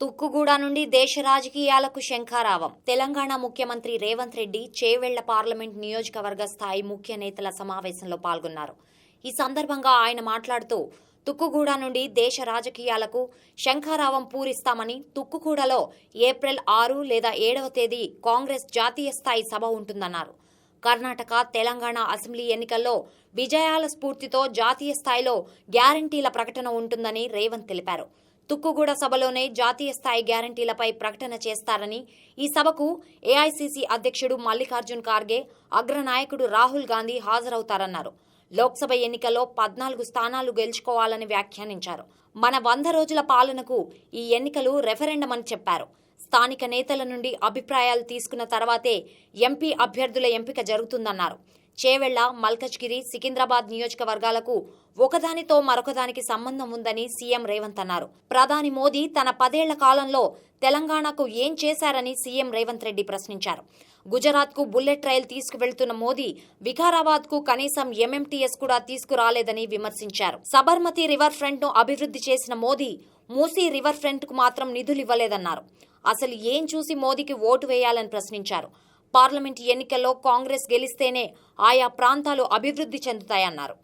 తుక్కుగూడ నుండి దేశ రాజకీయాలకు శంఖారావం. తెలంగాణ ముఖ్యమంత్రి రేవంత్ రెడ్డి చేవెళ్ళ పార్లమెంట్ నియోజకవర్గ స్థాయి ముఖ్య నేతల సమావేశంలో పాల్గొన్నారు. ఈ సందర్భంగా ఆయన మాట్లాడుతూ తుక్కుగూడ నుండి దేశ రాజకీయాలకు శంఖారావం పూరిస్తామని తుక్కుగూడలో ఏప్రిల్ ఆరు లేదా ఏడవ తేదీ కాంగ్రెస్ జాతీయ స్థాయి సభ ఉంటుందన్నారు. కర్ణాటక తెలంగాణ అసెంబ్లీ ఎన్నికల్లో విజయాల స్ఫూర్తితో జాతీయ స్థాయిలో గ్యారంటీల ప్రకటన ఉంటుందని రేవంత్ తెలిపారు. తుక్కుగూడ సభలోనే జాతీయ స్థాయి గ్యారంటీలపై ప్రకటన చేస్తారని ఈ సభకు ఏఐసీసీ అధ్యక్షుడు మల్లికార్జున్ ఖార్గే అగ్రనాయకుడు రాహుల్ గాంధీ హాజరవుతారన్నారు. లోక్సభ ఎన్నికల్లో పద్నాలుగు స్థానాలు గెలుచుకోవాలని వ్యాఖ్యానించారు. మన వంద రోజుల పాలనకు ఈ ఎన్నికలు రెఫరెండం అని చెప్పారు. స్థానిక నేతల నుండి అభిప్రాయాలు తీసుకున్న తర్వాతే ఎంపీ అభ్యర్థుల ఎంపిక జరుగుతుందన్నారు. చేవెళ్ళ మల్కజ్గిరి సికింద్రాబాద్ నియోజకవర్గాలకు ఒకదానితో మరొకదానికి సంబంధం ఉందని సీఎం రేవంత్ అన్నారు. ప్రధాని మోదీ తన పదేళ్ళ కాలంలో తెలంగాణకు ఏం చేశారని సీఎం రేవంత్ రెడ్డి ప్రశ్నించారు. గుజరాత్కు బుల్లెట్ రైల్ తీసుకువెళ్తున్న మోదీ వికారాబాద్కు కనీసం ఎంఎంటీఎస్ కూడా తీసుకురాలేదని విమర్శించారు. సబర్మతి రివర్ ఫ్రంట్ను అభివృద్ధి చేసిన మోదీ మూసీ రివర్ ఫ్రంట్కు మాత్రం మాత్రం నిధులివ్వలేదన్నారు. అసలు ఏం చూసి మోదీకి ఓటు వేయాలని ప్రశ్నించారు. పార్లమెంట్ ఎన్నికల్లో కాంగ్రెస్ గెలిస్తేనే ఆయా ప్రాంతాలు అభివృద్ధి చెందుతాయన్నారు.